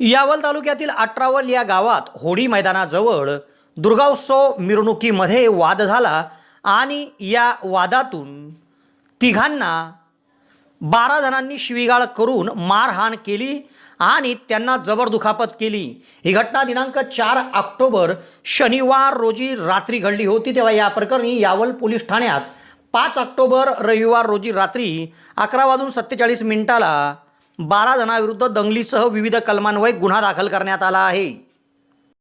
यावल तालुक्यातील अठरावल या गावात होडी मैदानाजवळ दुर्गाोत्सव मिरवणुकीमध्ये वाद झाला आणि या वादातून तिघांना बारा जणांनी शिवीगाळ करून मारहाण केली आणि त्यांना जबर दुखापत केली. ही घटना दिनांक चार ऑक्टोबर शनिवार रोजी रात्री घडली होती तेव्हा या प्रकरणी यावल पोलीस ठाण्यात पाच ऑक्टोबर रविवार रोजी रात्री अकरा वाजून सत्तेचाळीस मिनिटाला बारा जणांविरुद्ध दंगलीसह विविध कलमान्वये गुन्हा दाखल करण्यात आला आहे.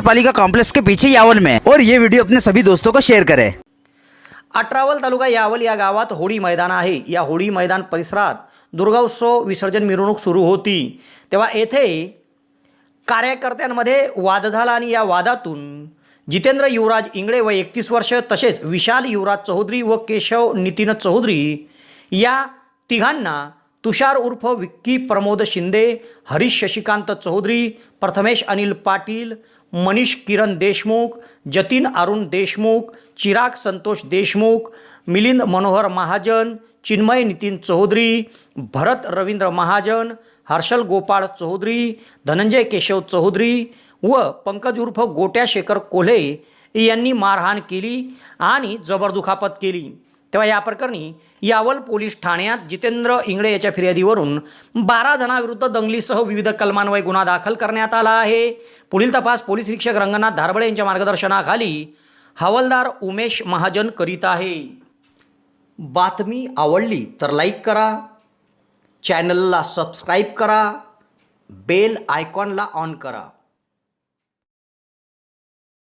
पालिका कॉम्प्लेक्स के पीछे यावल में और ये वीडियो अपने सभी दोस्तों को शेयर करें। अठरावल तालुका यावल या गावात होळी मैदान आहे. या होळी मैदान परिसरात दुर्गोत्सव विसर्जन मिरवणूक सुरू होती. तेव्हा येथे कार्यकर्त्यांमध्ये वाद झाला आणि या वादातून जितेंद्र युवराज इंगळे व एकतीस वर्ष तसेच विशाल युवराज चौधरी व केशव नितीन चौधरी या तिघांना तुषार उर्फ विक्की प्रमोद शिंदे हरीश शशिकांत चौधरी प्रथमेश अनिल पाटील मनीष किरण देशमुख जतीन अरुण देशमुख चिराग संतोष देशमुख मिलिंद मनोहर महाजन चिन्मय नितीन चौधरी भरत रवींद्र महाजन हर्षल गोपाळ चौधरी धनंजय केशव चौधरी व पंकज उर्फ गोट्या शेखर कोल्हे यांनी मारहाण केली आणि जबरदुखापत केली. तेव्हा या प्रकरणी यावल पोलीस ठाण्यात जितेंद्र इंगळे याच्या फिर्यादीवरून बारा जणांविरुद्ध दंगलीसह विविध कलमान्वये गुन्हा दाखल करण्यात आला आहे. पुढील तपास पोलीस निरीक्षक रंगनाथ धारबळे यांच्या मार्गदर्शनाखाली हवालदार उमेश महाजन करीत आहे. बातमी आवडली तर लाईक करा. चॅनलला सबस्क्राईब करा. बेल आयकॉनला ऑन करा.